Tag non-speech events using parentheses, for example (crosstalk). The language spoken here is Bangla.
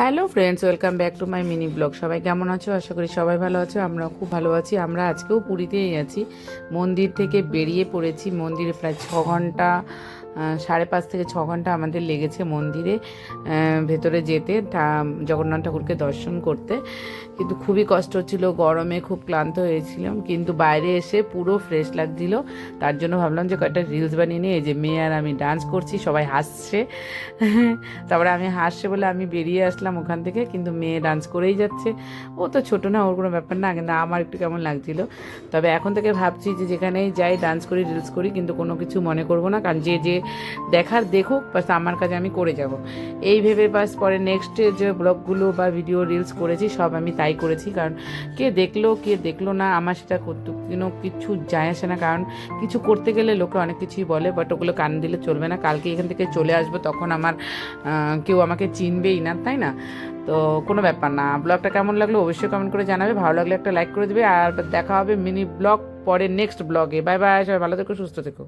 Hello friends, welcome back to my mini blog. সবাই কেমন আছো? আশা করি সবাই ভালো আছো, আমরাও খুব ভালো আছি। আমরা আজকেও পুরীতেই আছি। মন্দির থেকে বেরিয়ে পড়েছি। মন্দিরে প্রায় ছ ঘণ্টা সাড়ে পাঁচ থেকে ছ ঘণ্টা আমাদের লেগেছে মন্দিরে ভেতরে যেতে ঠা- জগন্নাথ ঠাকুরকে দর্শন করতে। কিন্তু খুবই কষ্ট হচ্ছিল, গরমে খুব ক্লান্ত হয়েছিলাম, কিন্তু বাইরে এসে পুরো ফ্রেশ লাগছিল। তার জন্য ভাবলাম যে কয়েকটা রিলস বানিয়ে নিয়ে এই যে মেয়ে আর আমি ডান্স করছি, সবাই হাসছে। (laughs) তারপরে আমি হাসছে বলে আমি বেরিয়ে আসলাম ওখান থেকে, কিন্তু মেয়ে ডান্স করেই যাচ্ছে। ও তো ছোটো না, ওর কোনো ব্যাপার না, কিন্তু আমার একটু কেমন লাগছিল। তবে এখন থেকে ভাবছি যে যেখানেই যাই ডান্স করি রিলস করি, কিন্তু কোনো কিছু মনে করব না, কারণ যে যে দেখার, দেখুক বাস আমার কাজে আমি করে যাব। এই ভেবে বাস পরে নেক্সট যে ব্লগগুলো বা ভিডিও রিলস করেছি, সব আমি তাই করেছি। কারণ কে দেখল কে দেখল না, আমার সেটা করতে কোনো কিছু যায় আসে না। কারণ কিছু করতে গেলে লোকে অনেক কিছুই বলে বাট ওগুলো কান দিলে চলবে না। কালকে এখান থেকে চলে আসব, তখন আমার কেউ আমাকে চিনবেই না, তাই না? তো কোনো ব্যাপার না। ব্লগটা কেমন লাগল অবশ্যই কমেন্ট করে জানাবে। ভালো লাগলে একটা লাইক করে দেবে। আর দেখা হবে মিনি ব্লগ পরে নেক্সট ব্লগে বাই বাই সবাই ভালো থেকো, সুস্থ থেকো।